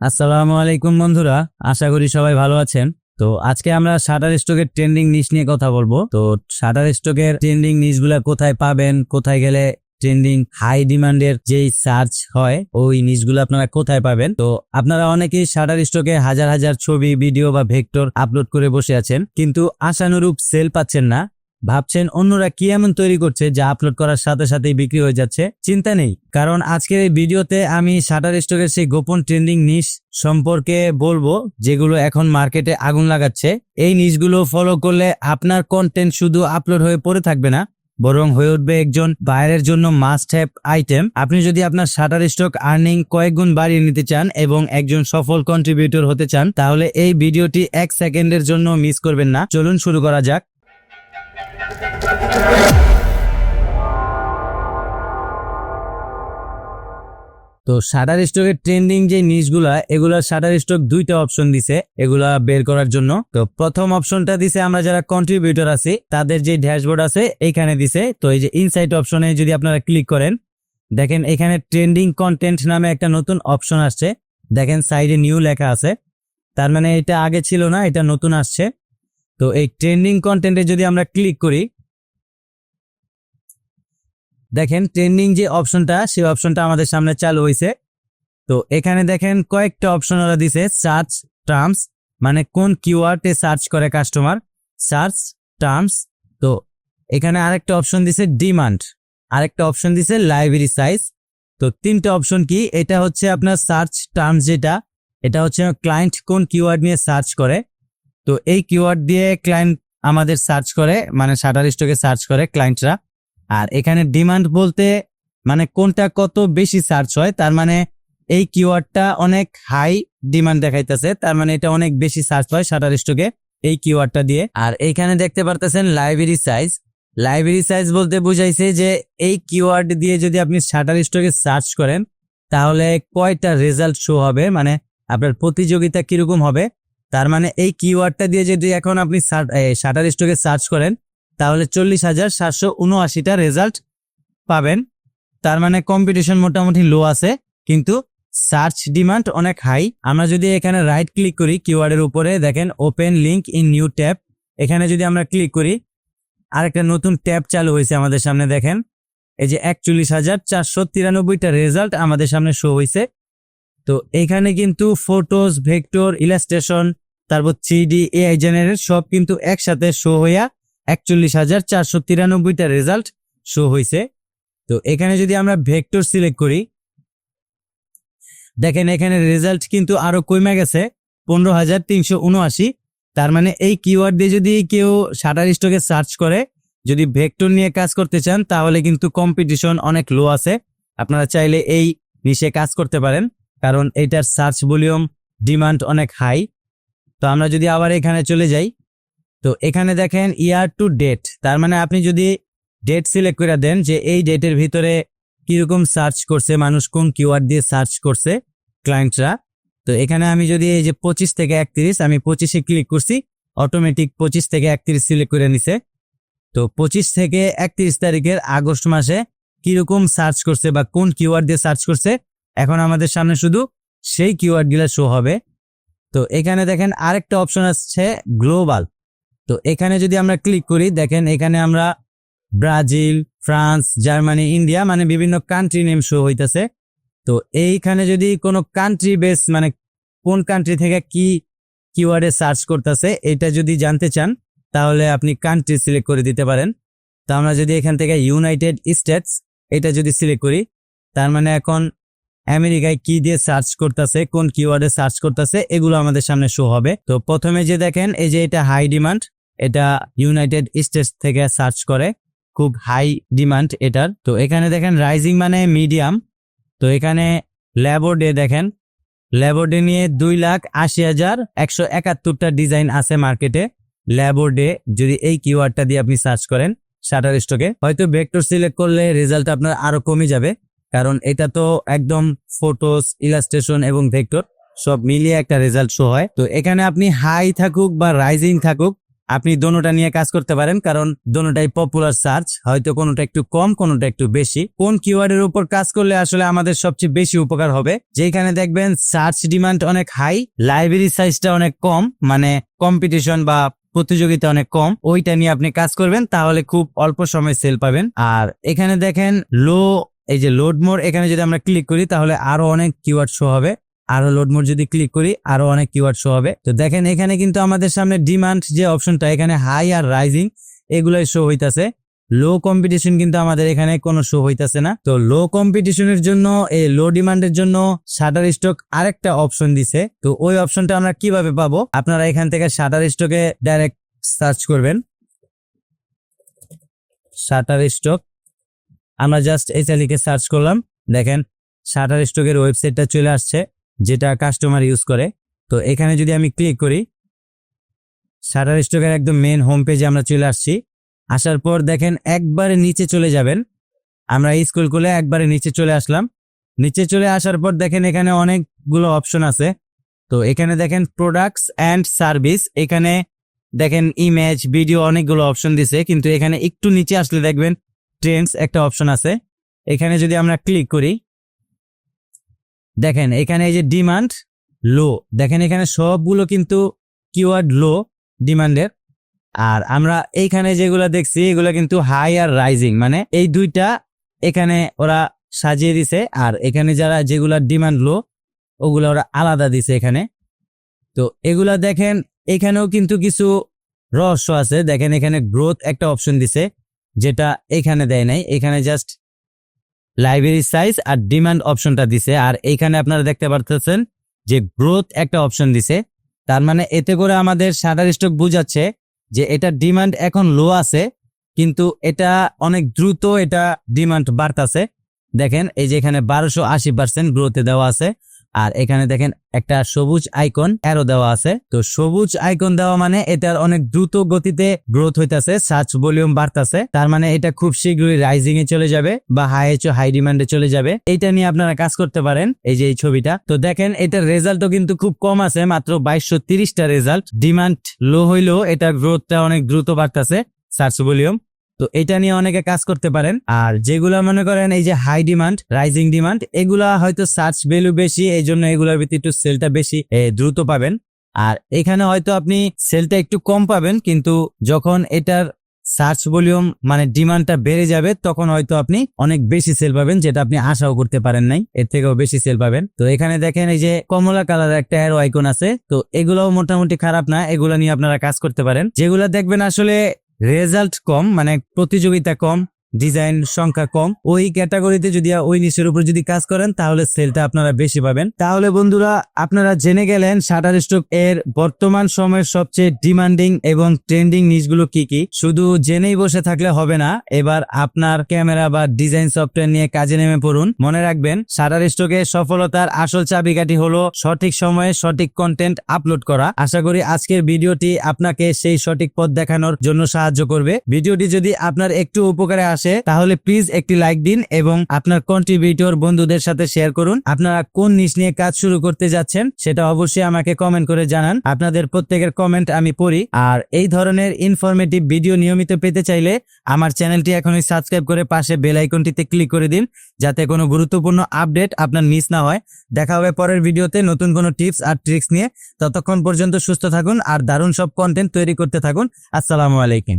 আসসালামু আলাইকুম বন্ধুরা, আশা করি সবাই ভালো আছেন। তো আজকে আমরা শাটার স্টকের ট্রেন্ডিং নিশ নিয়ে কথা বলব। তো শাটার স্টকের ট্রেন্ডিং নিশগুলা কোথায় পাবেন, কোথায় গেলে ট্রেন্ডিং হাই ডিমান্ডের যেই সার্চ হয়, ওই নিশগুলো আপনারা কোথায় পাবেন? তো আপনারা অনেকেই শাটার স্টকে হাজার হাজার ছবি ভিডিও বা ভেক্টর আপলোড করে বসে আছেন, কিন্তু আশানুরূপ সেল পাচ্ছেন না। ভাবছেন অন্যরা কি এমন তৈরি করছে যা আপলোড করার সাথে সাথেই বিক্রি হয়ে যাচ্ছে? চিন্তা নেই, কারণ আজকের এই ভিডিওতে আমি শাটার স্টকের সেই গোপন ট্রেন্ডিং নিশ সম্পর্কে বলব যেগুলো এখন মার্কেটে আগুন লাগাচ্ছে। এই নিশগুলো ফলো করলে আপনার কন্টেন্ট শুধু আপলোড হয়ে পড়ে থাকবে না, বরং হয়ে উঠবে একজন বাইরের জন্য মাস্ট হ্যাভ আইটেম আপনি যদি আপনার শাটার স্টক আর্নিং কয়েক গুণ বাড়িয়ে নিতে চান এবং একজন সফল কন্ট্রিবিউটর হতে চান, তাহলে এই ভিডিওটি এক সেকেন্ডের জন্য মিস করবেন না। চলুন শুরু করা যাক। তো শাটার স্টকের ট্রেন্ডিং যে নিউজগুলা এগুলা শাটার স্টক দুইটা অপশন দিছে, এগুলা বের করার জন্য। তো প্রথম অপশনটা দিছে আমরা যারা কন্ট্রিবিউটর আছি, তাদের যে ড্যাশবোর্ড আছে এইখানে দিছে। তো এই যে ইনসাইট অপশনে যদি আপনারা ক্লিক করেন, দেখেন এখানে ট্রেন্ডিং কন্টেন্ট নামে একটা নতুন অপশন আসছে। দেখেন সাইডে নিউ লেখা আছে। তার মানে এটা আগে ছিল না, এটা নতুন আসছে। তো এই ট্রেন্ডিং কন্টেন্টে যদি আমরা ক্লিক করি দেখেন ট্রেন্ডিং যে অপশনটা সেই অপশনটা আমাদের সামনে চালু হয়েছে তো এখানে দেখেন, কয়েকটা অপশন ওরা দিছে সার্চ টার্মস মানে কোন কিওয়ার্ডে সার্চ করে কাস্টমার সার্চ টার্মস তো এখানে আরেকটা অপশন দিছে ডিমান্ড আরেকটা অপশন দিছে লাইব্রেরি সাইজ তো তিনটা অপশন কি? এটা হচ্ছে আপনার সার্চ টার্মস যেটা, এটা হচ্ছে ক্লায়েন্ট কোন কিওয়ার্ড নিয়ে সার্চ করে, তো এই কিওয়ার্ড দিয়ে ক্লায়েন্ট আমাদের সার্চ করে মানে শাটার স্টকে সার্চ করে ক্লায়েন্টরা আর এখানে ডিমান্ড বলতে মানে কোনটা কত বেশি সার্চ হয়, তার মানে এই কিওয়ার্ডটা অনেক হাই ডিমান্ড দেখাইতেছে, তার মানে এটা অনেক বেশি সার্চ হয় শাটার স্টকে এই কিওয়ার্ডটা দিয়ে। আর এইখানে দেখতে পারতেছেন লাইব্রেরি সাইজ লাইব্রেরি সাইজ বলতে বুঝাইছে যে এই কিওয়ার্ড দিয়ে যদি আপনি শাটার স্টকে সার্চ করেন, তাহলে কয়টা রেজাল্ট শো হবে মানে আপনার প্রতিযোগিতা কীরকম হবে, তার মানে এই কিওয়ার্ডটা দিয়ে যদি এখন আপনি শাটার স্টকে সার্চ করেন তাহলে চল্লিশ হাজার সাতশো উনআশিটা রেজাল্ট পাবেন। তার মানে কম্পিটিশন মোটামুটি লো আছে, কিন্তু সার্চ ডিমান্ড অনেক হাই আমরা যদি এখানে রাইট ক্লিক করি কিওয়ার্ডের উপরে, দেখেন open link in new tab এখানে যদি আমরা ক্লিক করি, আরেকটা নতুন ট্যাব চালু হয়েছে আমাদের সামনে, দেখেন। এই যে একচল্লিশ হাজার চারশো তিরানব্বইটা রেজাল্ট আমাদের সামনে শো হয়েছে। তো এখানে কিন্তু ফটোস ভেক্টর ইলাস্ট্রেশন তারপর থ্রি ডি এআই জেনারেট সব কিন্তু একসাথে শো হইয়া একচল্লিশ হাজার চারশো তিরানব্বইটা রেজাল্ট শো হয়েছে তো এখানে যদি আমরা ভেক্টর সিলেক্ট করি, দেখেন এখানে রেজাল্ট কিন্তু আরও কমে গেছে, পনেরো হাজার তিনশো উনআশি। তার মানে এই কিওয়ার্ড দিয়ে যদি কেউ শাটার স্টকে সার্চ করে, যদি ভেক্টর নিয়ে কাজ করতে চান, তাহলে কিন্তু কম্পিটিশন অনেক লো আছে। আপনারা চাইলে এই নিশে কাজ করতে পারেন, কারণ এটার সার্চ ভলিউম ডিমান্ড অনেক হাই তো আমরা যদি আবার এখানে চলে যাই তো এখানে দেখেন ইয়ার টু ডেট তার মানে আপনি যদি ডেট সিলেক্ট করে দেন যে এই ডেটের ভিতরে কীরকম সার্চ করছে, মানুষ কোন কিওয়ার্ড দিয়ে সার্চ করছে ক্লায়েন্টরা তো এখানে আমি যদি এই যে পঁচিশ থেকে একত্রিশ, আমি পঁচিশে ক্লিক করছি অটোমেটিক পঁচিশ থেকে একত্রিশ সিলেক্ট করে নিছে। তো পঁচিশ থেকে একত্রিশ তারিখের আগস্ট মাসে কীরকম সার্চ করছে বা কোন কিওয়ার্ড দিয়ে সার্চ করছে, এখন আমাদের সামনে শুধু সেই কিওয়ার্ডগুলো শো হবে। তো এখানে দেখেন আরেকটা অপশন আসছে গ্লোবাল তো এখানে যদি আমরা ক্লিক করি, দেখেন এখানে আমরা ব্রাজিল, ফ্রান্স, জার্মানি, ইন্ডিয়া মানে বিভিন্ন কান্ট্রি নেম শো হইতেছে। তো এইখানে যদি কোনো কান্ট্রি বেস মানে কোন কান্ট্রি থেকে কি কিওয়ার্ডে সার্চ করতেছে, এটা যদি জানতে চান, তাহলে আপনি কান্ট্রি সিলেক্ট করে দিতে পারেন। তো আমরা যদি এখান থেকে ইউনাইটেড স্টেটস এটা যদি সিলেক্ট করি, তার মানে এখন আমেরিকায় কি দিয়ে সার্চ করতেছে, কোন কিওয়ার্ডে সার্চ করতেছে, এগুলো আমাদের সামনে শো হবে। তো প্রথমে যে দেখেন, এই যে এটা হাই ডিমান্ড এটা ইউনাইটেড স্টেটস থেকে সার্চ করে। খুব হাই ডিমান্ড এটার। তো এখানে দেখেন রাইজিং মানে মিডিয়াম তো এখানে ল্যাবো ডে দেখেন। ল্যাবো ডে নিয়ে দুই লাখ আশি হাজার একশো একাত্তরটা ডিজাইন আছে মার্কেটে ল্যাবো ডে যদি এই কিওয়ার্ডটা দিয়ে আপনি সার্চ করেন শাটার স্টকে হয়তো ভেক্টর সিলেক্ট করলে রেজাল্ট আপনার আরও কমে যাবে। কারণ এটা তো একদম ফটোস ইলাস্ট্রেশন এবং ভেক্টর সব মিলিয়ে একটা রেজাল্ট শো হয়। তো এখানে আপনি হাই থাকুক বা রাইজিং থাকুক আপনি দোনোটা নিয়ে কাজ করতে পারেন, কারণ দোনোটাই পপুলার সার্চ হয়তো কোনোটা একটু কম, কোনোটা একটু বেশি। কোন কিওয়ার্ডের উপর কাজ করলে আসলে আমাদের সবচেয়ে বেশি উপকার হবে? যেখানে দেখবেন সার্চ ডিমান্ড অনেক হাই লাইব্রেরি সাইজটা অনেক কম মানে কম্পিটিশন বা প্রতিযোগিতা অনেক কম, ওইটা নিয়ে আপনি কাজ করবেন, তাহলে খুব অল্প সময় সেল পাবেন। আর এখানে দেখেন লো এই যে লোড মোর এখানে যদি আমরা ক্লিক করি, তাহলে আরও অনেক কিওয়ার্ড শো হবে। আরও লোড মোড যদি ক্লিক করি, আরও অনেক কিওয়ার্ড শো হবে। তো দেখেন, এখানে কিন্তু আমাদের সামনে ডিমান্ড যে অপশনটা এখানে হাই আর রাইজিং এগুলাই শো হইতাছে। লো কম্পিটিশন কিন্তু আমাদের এখানে কোনো শো হইতাছে না। তো লো কম্পিটিশনের জন্য, এই লো ডিমান্ডের জন্য শাটার স্টক আরেকটা অপশন দিছে। তো ওই অপশনটা আমরা কীভাবে পাবো? আপনারা এখান থেকে শাটার স্টকে ডাইরেক্ট সার্চ করবেন। শাটার স্টক আমরা জাস্ট এই লিখে সার্চ করলাম। দেখেন শাটার স্টকের ওয়েবসাইটটা চলে আসছে। যেটা কাস্টমার ইউজ করে। তো এখানে যদি আমি ক্লিক করি শাটার স্টকের একদম মেন হোম পেজে আমরা চলে আসছি। আসার পর দেখেন একবারে নিচে চলে যাবেন। আমরা স্কুল খুলে একবারে নিচে চলে আসলাম। নিচে চলে আসার পর দেখেন এখানে অনেকগুলো অপশন আছে। তো এখানে দেখেন প্রোডাক্টস অ্যান্ড সার্ভিস এখানে দেখেন ইমেজ ভিডিও অনেকগুলো অপশন দিছে। কিন্তু এখানে একটু নিচে আসলে দেখবেন ট্রেন্ডস একটা অপশন আছে। এখানে যদি আমরা ক্লিক করি দেখেন, এখানে এই যে ডিমান্ড লো দেখেন, এখানে সবগুলো কিন্তু কিওয়ার্ড লো ডিমান্ডের আর আমরা এইখানে যেগুলো দেখছি, এগুলো কিন্তু হাই আর রাইজিং মানে এই দুইটা এখানে ওরা সাজিয়ে দিছে, আর এখানে যারা যেগুলা ডিমান্ড লো ওগুলো ওরা আলাদা দিছে এখানে। তো এগুলা দেখেন, এখানেও কিন্তু কিছু রহস্য আছে। দেখেন, এখানে গ্রোথ একটা অপশন দিছে, যেটা এখানে দেয় নাই। এখানে জাস্ট লাইব্রেরি সাইজ আর ডিমান্ড অপশনটা দিছে। আর এইখানে আপনারা দেখতে পারতেছেন যে গ্রোথ একটা অপশন দিছে। তার মানে এতে করে আমাদের সাদার স্টক বুঝাচ্ছে যে এটা ডিমান্ড এখন লো আছে, কিন্তু এটা অনেক দ্রুত এটা ডিমান্ড বাড়তাছে। দেখেন এই যে এখানে বারোশো আশি পার্সেন্ট গ্রোথে দেওয়া আছে। আর এখানে দেখেন একটা সবুজ আইকন অ্যারো দেওয়া আছে। তো সবুজ আইকন দেওয়া মানে এটার অনেক দ্রুত গতিতে গ্রোথ হইতাছে সার্চ ভলিউম বাড়তাছে। তার মানে এটা খুব শীঘ্রই রাইজিং এ চলে যাবে বা হাই এচ হাই ডিমান্ডে চলে যাবে। এটা নিয়ে আপনারা কাজ করতে পারেন এই যে এই ছবিটা। তো দেখেন এটার রেজাল্টও কিন্তু খুব কম আছে, মাত্র বাইশশো তিরিশটা রেজাল্ট ডিমান্ড লো হইলেও এটার গ্রোথটা অনেক দ্রুত বাড়তাছে সার্চ ভলিউম তো এটা নিয়ে অনেকে কাজ করতে পারেন। আর যেগুলা মনে করেন এই যে হাই ডিমান্ড রাইজিং ডিমান্ড এগুলা হয়তো সার্চ ভ্যালু বেশি এই জন্য এগুলোর ভিত্তি একটু সেলটা বেশি দ্রুত পাবেন। আর এখানে হয়তো আপনি সেলটা একটু কম পাবেন, কিন্তু যখন এটার সার্চ ভলিউম মানে ডিমান্ডটা বেড়ে যাবে, তখন হয়তো আপনি অনেক বেশি সেল পাবেন, যেটা আপনি আশাও করতে পারেন নাই। এর থেকেও বেশি সেল পাবেন। তো এখানে দেখেন এই যে কমলা কালার একটা অ্যারো আইকন আছে। তো এগুলোও মোটামুটি খারাপ না, এগুলো নিয়ে আপনারা কাজ করতে পারেন। যেগুলা দেখবেন আসলে রেজাল্ট কম মানে প্রতিযোগিতা কম ডিজাইন সংখ্যা কম। ওই ক্যাটাগরিতে যদি ওই নিচের উপর যদি কাজ করেন, তাহলে সেলটা আপনারা বেশি পাবেন। তাহলে বন্ধুরা, আপনারা জেনে গেলেন শাটার স্টক এর বর্তমান সময়ের সবচেয়ে ডিমান্ডিং এবং ট্রেন্ডিং নিচগুলো কি কি? শুধু জেনেই বসে থাকলে হবে না, এবার আপনার ক্যামেরা বা ডিজাইন সফটওয়্যার নিয়ে কাজে নেমে পড়ুন। মনে রাখবেন, শাটার স্টকে সফলতার আসল চাবিকাঠি হলো সঠিক সময়ে সঠিক কন্টেন্ট আপলোড করা। আশা করি আজকের ভিডিওটি আপনাকে সেই সঠিক পথ দেখানোর জন্য সাহায্য করবে। ভিডিওটি যদি আপনার একটু উপকারে আসে, তাহলে প্লিজ একটি লাইক দিন এবং আপনার কন্ট্রিবিউটর বন্ধুদের সাথে শেয়ার করুন। আপনারা কোন নিশ নিয়ে কাজ শুরু করতে যাচ্ছেন, সেটা অবশ্যই আমাকে কমেন্ট করে জানান। আপনাদের প্রত্যেকের কমেন্ট আমি পড়ি। আর এই ধরনের ইনফরমেটিভ ভিডিও নিয়মিত পেতে চাইলে আমার চ্যানেলটি এখনই সাবস্ক্রাইব করে পাশে বেল আইকনটিতে ক্লিক করে দিন, যাতে কোনো গুরুত্বপূর্ণ আপডেট আপনার মিস না হয়। দেখা হবে পরের ভিডিওতে নতুন কোনো টিপস আর ট্রিক্স নিয়ে। ততক্ষণ পর্যন্ত সুস্থ থাকুন আর দারুণ সব কন্টেন্ট তৈরি করতে থাকুন। আসসালামু আলাইকুম।